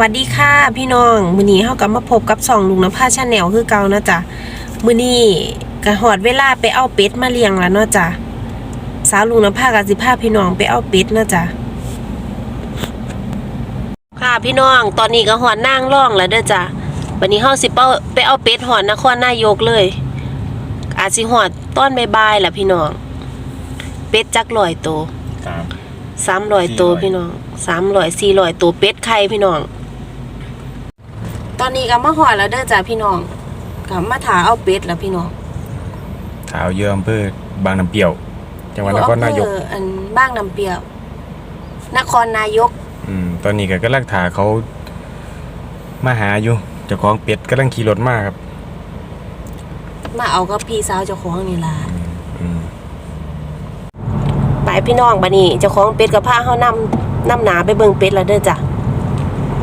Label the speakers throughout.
Speaker 1: วัสดีค่ะพี่น้องมื้อนี้เฮากลับมาพบกับช่องลุงน้ำผ้าชาแนลคือเก่านะจ๊ะมื้อนี้ก็ฮอดเวลาไปเอาเป็ดมาเลี้ยงแล้วเนาะจ๊ะสาวลุงน้ำผ้ากับสิพาพี่น้องไปเอาเป็ดนะจ๊ะค่ะพี่น้องตอนนี้ก็ฮอดนางร่องแล้วเด้อจ้ะวันนี้เฮาสิเป้าไปเอาเป็ดฮอดนครนายกเลย อาจสิฮอดตอนบ่ายๆล่ะพี่น้อง เป็ดจักร้อยโตว
Speaker 2: สาม
Speaker 1: สามร้อยตัว
Speaker 2: 400
Speaker 1: พี่น้องสามร้อยสี่ร้อยตัวเป็ดไข่พี่น้อง ตอนนี้ก็มาหอดแล้วเด้อจ้าพี่น้องก็มาถาเอาเป็ดแล้วพี่น้อง
Speaker 2: เท้าเยื่ออำเภอบางน้ำเปรี้ยวจังหวัดนครนายก
Speaker 1: อำเภออันบ้างน้ำเปรี้ยวนครนายก
Speaker 2: อืม ตอนนี้ก็กำลังถาเขามาหาอยู่เจ้าของเป็ดกำลังขี่รถมาครับ
Speaker 1: มาเอากับพี่สาวเจ้าของนี่ล่ะ
Speaker 2: อืม
Speaker 1: ไปพี่น้องบัดนี้เจ้าของเป็ดกับพาเฮานำนำหนาไปเบิ่งเป็ดแล้วเด้อจ้ะ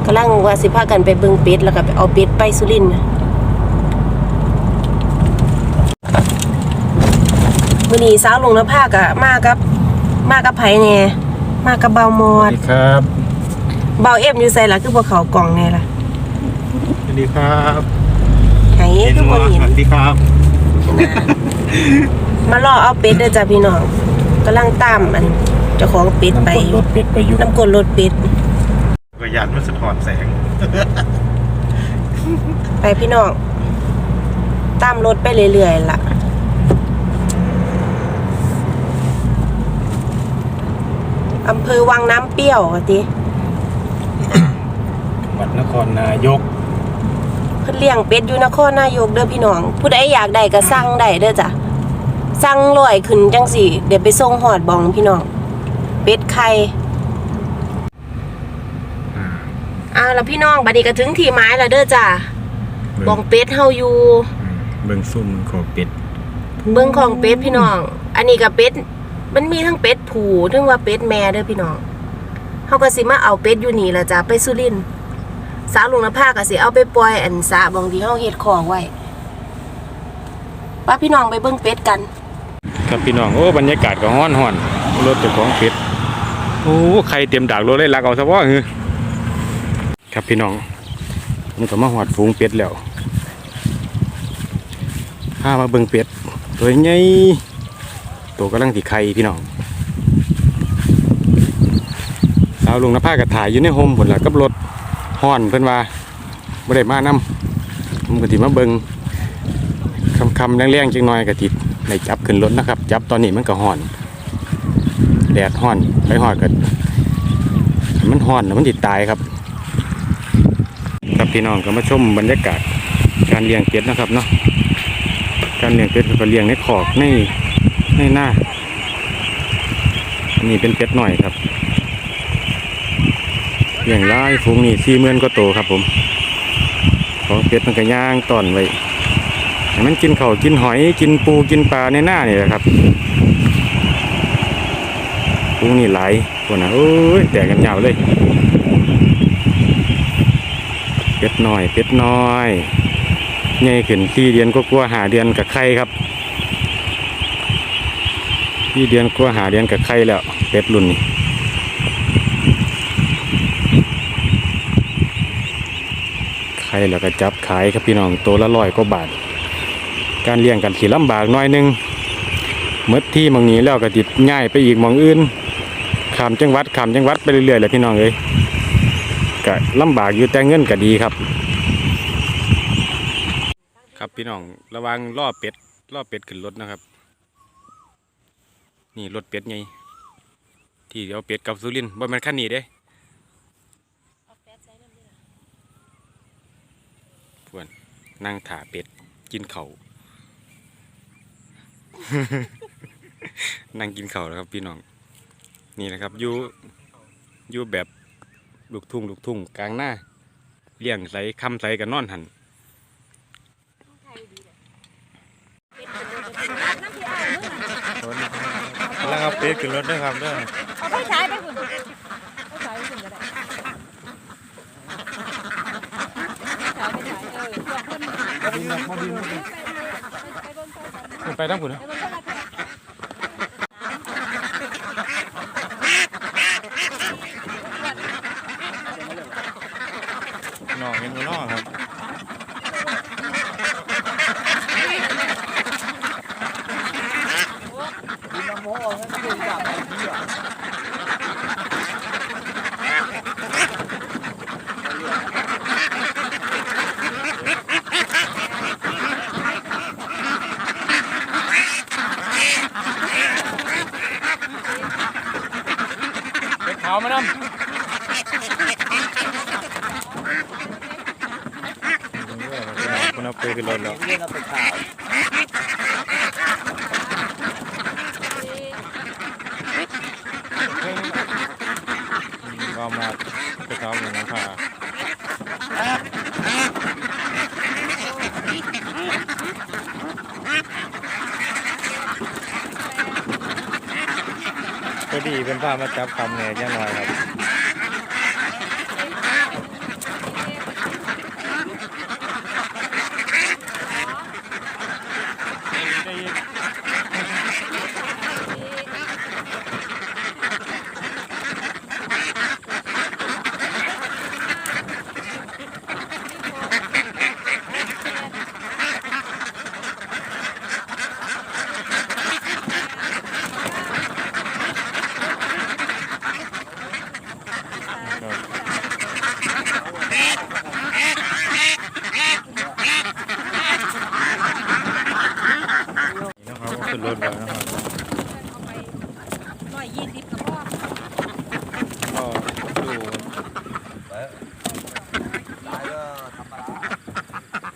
Speaker 1: กำลังว่าสิพากันไปเบิ่งเป็ดแล้วก็ไปเอาเป็ดไปสุรินทร์นะมื้อนี้สาวลงน้ำผ้าก็มากับ มากับไผแน่มากับเบามอ
Speaker 2: สวั
Speaker 1: ด
Speaker 2: สดีครับ
Speaker 1: เบาเอ็มอยู่ใส่ล่ะคือบ่เขากล่องแน่ล่ะ
Speaker 3: สวัสดีครับ
Speaker 1: ไหคือบ่เห็น
Speaker 3: สวัสดีครับ
Speaker 1: มารอเอาเป็ดเด้อจ้ะพี่น้องกำลังตามอันเจ้าของเป็ดไป
Speaker 2: น้ำกดรถเป็ดไปอยู่
Speaker 1: น้ำกลนรถเป็ด
Speaker 3: กระ ยานมันสะท้อนแสง
Speaker 1: ไปพี่น้อง ตามรถไปเรื่อยๆล่ะอำเภอวังน้ำเปรี้ยวอะติ
Speaker 2: จังหวัดนครนายก
Speaker 1: เพิ่นเลี้ยงเป็ดอยู่นครนายกเด้อพี่น้อง ผู้ใดอยากได้ก็สั่งได้เด้อจ้ะสั่งลอยขึ้นจังสิเดี๋ยวไปส่งหอดบองพี่น้อง เป็ดไข่
Speaker 2: อ่า
Speaker 1: อ่าแล้วพี่น้องบัดนี้ก็ถึงที่หมายแล้วเด้อจ้ะบองเป็ดเฮาอยู่
Speaker 2: อืมเบิ่งซุ่มของเป็ด
Speaker 1: เบื้องของเป็ดพี่น้อง อันนี้ก็เป็ดมันมีทั้งเป็ดผูทั้งว่าเป็ดแม่เด้อพี่น้องเขาก็สิมาเอาเป็ดอยู่นี่ละจ้ะไปสุรินทร์สาวลุงนภาก็สิเอาไปปล่อยอันสาบองที่เฮาเฮ็ดของไว้ป้าพี่น้องไปเบิ่งเป็ดกัน
Speaker 2: ครับพี่น้องโอ้บรรยากาศก็ฮ้อนฮ้อนรถเจ้าของเป็ดโอ้ใครเตรียมดากรถเลยลักเอาซะว่าฮือ ครับพี่น้องผมก็มาหอดฝูงเป็ดแล้วพามาเบิ่งเป็ด ตัวใหญ่ตัวกำลังติไข่พี่น้องสาวลุงนภากระถ่ายอยู่ในโฮมผลละกับรถฮ้อนเพิ่นว่าบ่ได้มานํผมก็สิมาเบิ่งคำคำๆแรงๆจังหน่อยก็ติดได้จับขึ้นรถนะครับ จับตอนนี้มันก็ห่อน แดดห่อนไปห่อนกันมันห่อนมันติดตายครับ ครับพี่น้องก็มาชมบรรยากาศการเลี้ยงเป็ดนะครับเนาะการเลี้ยงเป็ดก็เลี้ยงในขอกในในหน้าอันนี้เป็นเป็ดหน่อยครับเลี้ยงไล่ฝูงนี่สี่หมื่นก็โตครับผมของเป็ดมันก็ย่างตอนไว้มันกินเขากินหอยกินปูกินปลาในหน้านี่แหละครับปูนี่ไหลคนนะโอ้ยแตกกันยาวเลย เป็ดน้อย เป็ดน้อยใหญ่ขึ้นสี่เดือนก็กลัวหาเดือนกับไข่ครับสี่เดือนกลัวหาเดือนกับไข่แล้ว เป็ดรุ่นนี้ไข่แล้วก็จับขายครับพี่น้องตัวละร้อยกว่าบาท การเลี้ยงกันสิลำบากน้อยหนึงเมื่อที่มองนี้แล้วก็ติดง่ายไปอีกมองอื่นขามจังหวัดขามจังหวัดไปเรื่อยๆแหละพี่น้องเอ้ย ก็ลำบากอยู่แต่เงินก็ดีครับ ครับพี่น้องระวังล่อเป็ดล่อเป็ดขึ้นรถนะครับ นี่รถเป็ดไงที่เอาเป็ดกับสุรินบ่แม่นคันนี้เด้พวนนั่งถ่าเป็ดกินเขานั่งกินเข้าแล้วครับพี่น้อง นี่นะครับอยู่อยู่แบบ ลูกทุ่งลูกทุ่งกลางหน้าเลี้ยงใสคำใสกับนอนหัน
Speaker 3: แล้วเอาเป็ดขึ้นรถด้วยครับด้วย
Speaker 4: เอาไปใช้ไปคุณไปใช้คุณก็ได้ไปต้ออตัวคนไปไปไปไปไป
Speaker 2: ไปทั้งผุนนะ
Speaker 4: ไปไป
Speaker 2: ค
Speaker 3: น้องเห็นบ่น้องครับ
Speaker 2: เป็ดขาวมานำ
Speaker 3: คุณเอาไปขึ้นรถแล้วก็มาไปเขาหนึ่งค่ะ พอดีเป็นผ้ามาจับคำเนี่ยแน่น้อยครับ นะครับก็ขึ้นรถแล้วนะครับ
Speaker 4: เอาไปร้อยยี่สิบกับพ่อ
Speaker 3: ก็ดู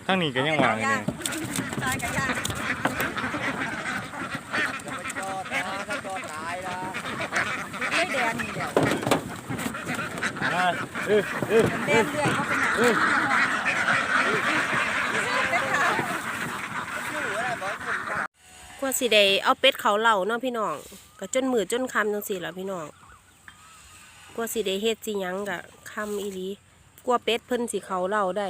Speaker 3: ทั้งนี้ก็ยังวางอยู่เลย
Speaker 4: ตายกับยากไม่แดนนี่เดียว
Speaker 3: มาเออเออ
Speaker 4: แดนเรื่อยเขาเป็นหนังเป็นข่าว
Speaker 1: กว่า สิได้เอาเป็ดเขาเหล่าเนาะพี่น้องก็จนมือจนคำจังสี่ล่ะพี่น้องกว่าสิได้เฮ็ดสิยังกะคำอีหลีกว่าเป็ดเพิ่นสิเขาเหล่าได้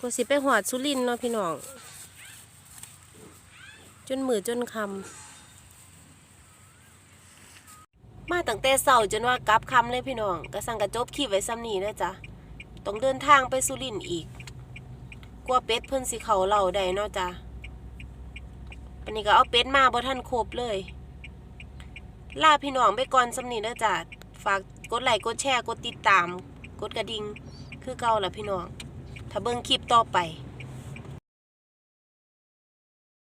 Speaker 1: กว่าสิไปหอดสุรินเนาะพี่น้องจนมือจนคำมาตั้งแต่เช้าจนว่ากลับคำเลยพี่น้องก็สั่งกระจบคลิปไว้ซ้ำนี้นะจ๊ะต้องเดินทางไปสุรินอีก กลัวเป็ดเพิ่นสิเขาเหล่าได้เนาะจ้ะวันนี้ก็เอาเป็ดมาบ่ท่านครบเลย ลาพี่น้องไปก่อนสำนีเด้อจ้ะฝากกดไลค์กดแชร์กดติดตาม กดกระดิ่งคือเก่าละพี่น้อง ถ้าเบิ่งคลิปต่อไป